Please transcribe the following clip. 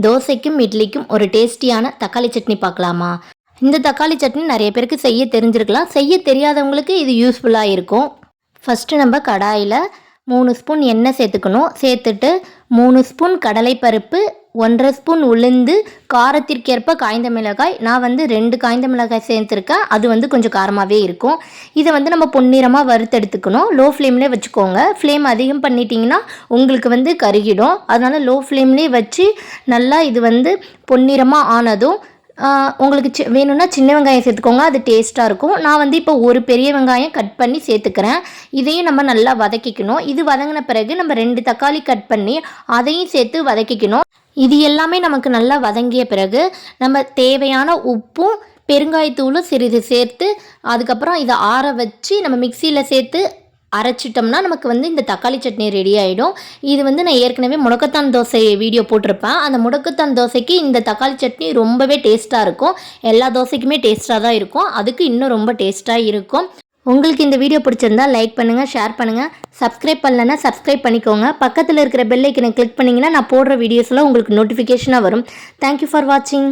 தோசைக்கும் இட்லிக்கும் ஒரு டேஸ்டியான தக்காளி சட்னி பார்க்கலாமா? இந்த தக்காளி சட்னி நிறைய பேருக்கு செய்ய தெரிஞ்சிருக்கலாம். செய்ய தெரியாதவங்களுக்கு இது யூஸ்ஃபுல்லாக இருக்கும். ஃபஸ்ட்டு நம்ம கடாயில் மூணு ஸ்பூன் எண்ணெய் சேர்த்துக்கணும். சேர்த்துட்டு மூணு ஸ்பூன் கடலைப்பருப்பு ஒன்றரை ஸ்பூன் உளுந்து காரத்திற்கேற்ப காய்ந்த மிளகாய். நான் வந்து ரெண்டு காய்ந்த மிளகாய் சேர்த்துருக்கேன். அது வந்து கொஞ்சம் காரமாகவே இருக்கும். இதை வந்து நம்ம பொன்னிறமாக வறுத்தெடுத்துக்கணும் லோ ஃப்ளேம்லேயே வச்சுக்கோங்க. ஃப்ளேம் அதிகம் பண்ணிட்டீங்கன்னா உங்களுக்கு வந்து கருகிடும். அதனால் லோ ஃப்ளேம்லேயே வச்சு நல்லா இது வந்து பொன்னிறமாக ஆனதும் உங்களுக்கு வேணும்னா சின்ன வெங்காயம் சேர்த்துக்கோங்க. அது டேஸ்ட்டாக இருக்கும். நான் வந்து இப்போ ஒரு பெரிய வெங்காயம் கட் பண்ணி சேர்த்துக்கிறேன். இதையும் நம்ம நல்லா வதக்கிக்கணும். இது வதங்கின பிறகு நம்ம ரெண்டு தக்காளி கட் பண்ணி அதையும் சேர்த்து வதக்கிக்கணும். இது எல்லாமே நமக்கு நல்லா வதங்கிய பிறகு நம்ம தேவையான உப்பும் பெருங்காயத்தூளும் சிறிது சேர்த்து அதுக்கப்புறம் இதை ஆற வச்சு நம்ம மிக்சியில் சேர்த்து அரைச்சிட்டோம்னா நமக்கு வந்து இந்த தக்காளி சட்னி ரெடி ஆகிடும் இது வந்து நான் ஏற்கனவே முடக்கத்தான் தோசை வீடியோ போட்டிருப்பேன். அந்த முடக்கத்தான் தோசைக்கு இந்த தக்காளி சட்னி ரொம்பவே டேஸ்ட்டாக இருக்கும். எல்லா தோசைக்குமே டேஸ்ட்டாக தான் இருக்கும். அதுக்கு இன்னும் ரொம்ப டேஸ்ட்டாக இருக்கும். உங்களுக்கு இந்த வீடியோ பிடிச்சிருந்தா லைக் பண்ணுங்கள் ஷேர் பண்ணுங்கள் சப்ஸ்கிரைப் பண்ணலன்னா சப்ஸ்கிரைப் பண்ணிக்கோங்க. பக்கத்தில் இருக்கிற பெல்லைக்கனை கிளிக் பண்ணிங்கன்னா நான் போடுற வீடியோஸ்லாம் உங்களுக்கு நோட்டிஃபிகேஷனாக வரும். தேங்க்யூ ஃபார் வாட்சிங்